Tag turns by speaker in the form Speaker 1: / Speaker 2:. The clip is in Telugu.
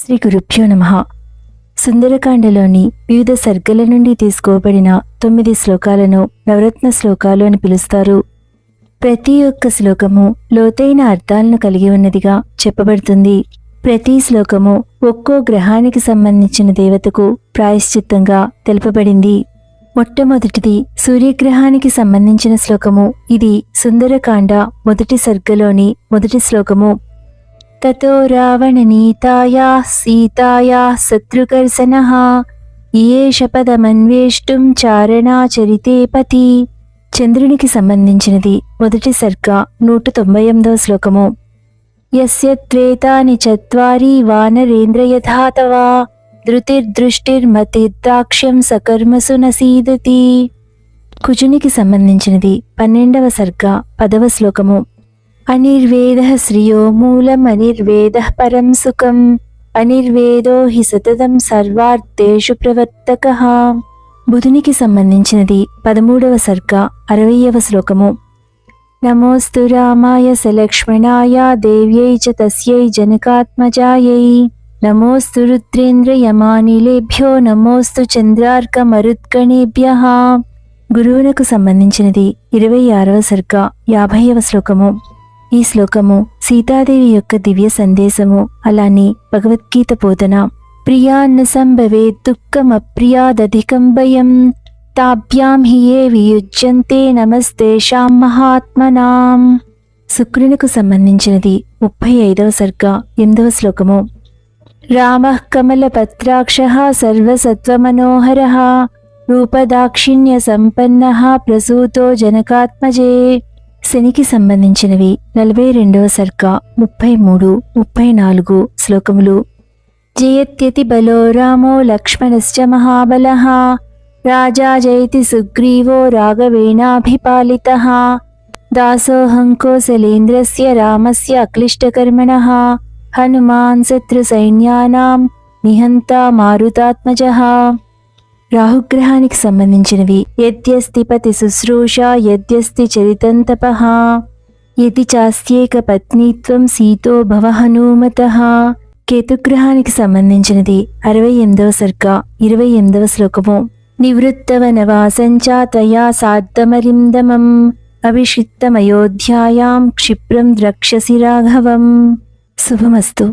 Speaker 1: శ్రీ గురుభ్యో నమ. సుందరకాండలోని వివిధ సర్గల నుండి తీసుకోబడిన తొమ్మిది శ్లోకాలను నవరత్న శ్లోకాలు అని పిలుస్తారు. ప్రతి ఒక్క శ్లోకము లోతైన అర్థాలను కలిగి ఉన్నదిగా చెప్పబడుతుంది. ప్రతి శ్లోకము ఒక్కో గ్రహానికి సంబంధించిన దేవతకు ప్రాయశ్చిత్తంగా తెలుపబడింది. మొట్టమొదటిది సూర్యగ్రహానికి సంబంధించిన శ్లోకము. ఇది సుందరకాండ మొదటి సర్గలోని మొదటి శ్లోకము. తతో రావణనీతాయా సీతాయా శత్రుకర్సనః ఏష పదమన్వేష్టం చారణాచరితే పతి చంద్రునికి సంబంధించినది మొదటి సర్గ నూట తొంభై ఎనిమిదవ శ్లోకము యస్య త్వేతాని చత్వారి వానరేంద్ర ధృతిర్దృష్టిర్మతిర్దాక్ష్యం సకర్మసు నసీదతి కుజునికి సంబంధించినది పన్నెండవ సర్గ పదవ శ్లోకము అనిర్వేద శ్రియో మూలం అనిర్వేద పరం సుఖం అనిర్వేదో హి సతతం సర్వార్థేషు ప్రవర్తక బుధునికి సంబంధించినది పదమూడవ సర్గ అరవయవ శ్లోకము నమోస్తు రామాయ సలక్ష్మణాయ దేవ్యై చ తస్యై జనకాత్మజాయై నమోస్తు రుద్రేంద్రయమానిలేభ్యో నమోస్తు చంద్రార్కమరుద్గణేభ్య గురువునకు సంబంధించినది ఇరవై ఆరవ సర్గ యాభైవ శ్లోకము ఈ శ్లోకము సీతాదేవి యొక్క దివ్య సందేశము. అలానే భగవద్గీత బోధన. ప్రియాన్న సంభవే దుఃఖమప్రియాదధికం భయం. తాభ్యాం హియే వియుజ్యంతే నమస్తేషాం మహాత్మనాం. శుక్రునికి సంబంధించినది ముప్పై ఐదవ సర్గ ఎనిమిదవ శ్లోకము. రామ కమలపత్రాక్ష సర్వసత్వమనోహర. రూపదాక్షిణ్య సంపన్న ప్రసూతో జనకాత్మజే. శనికి సంబంధించినవి నలభై రెండవ సర్గ ముప్పై మూడు ముప్పై నాలుగు శ్లోకములు. జయత్యతి బలో రామో లక్ష్మణశ్చ మహాబల. రాజా జయతి సుగ్రీవో రాఘవేణాభిపాలిత. దాసోహం కోసలేంద్రస్య రామస్య అక్లిష్టకర్మణ. హనుమాన్ శత్రుసైన్యానాం నిహంతా మారుతాత్మజ. రాహుగ్రహానికి సంబంధించినవి. యద్యస్తిపతి శుశ్రూష యద్యస్తి చరితంతపహ తపః యది చాస్త్యేక పత్నీత్వం సీతో భవ హనుమత కేతుగ్రహానికి సంబంధించినది అరవై ఎనిమిదవ సర్గ ఇరవై ఎనిమిదవ శ్లోకము. నివృత్తవనవాసంచ తయా సార్ధమరిందమం అభిషిక్తమయోధ్యాయాం క్షిప్రం ద్రక్ష్యసి రాఘవం. శుభమస్తు.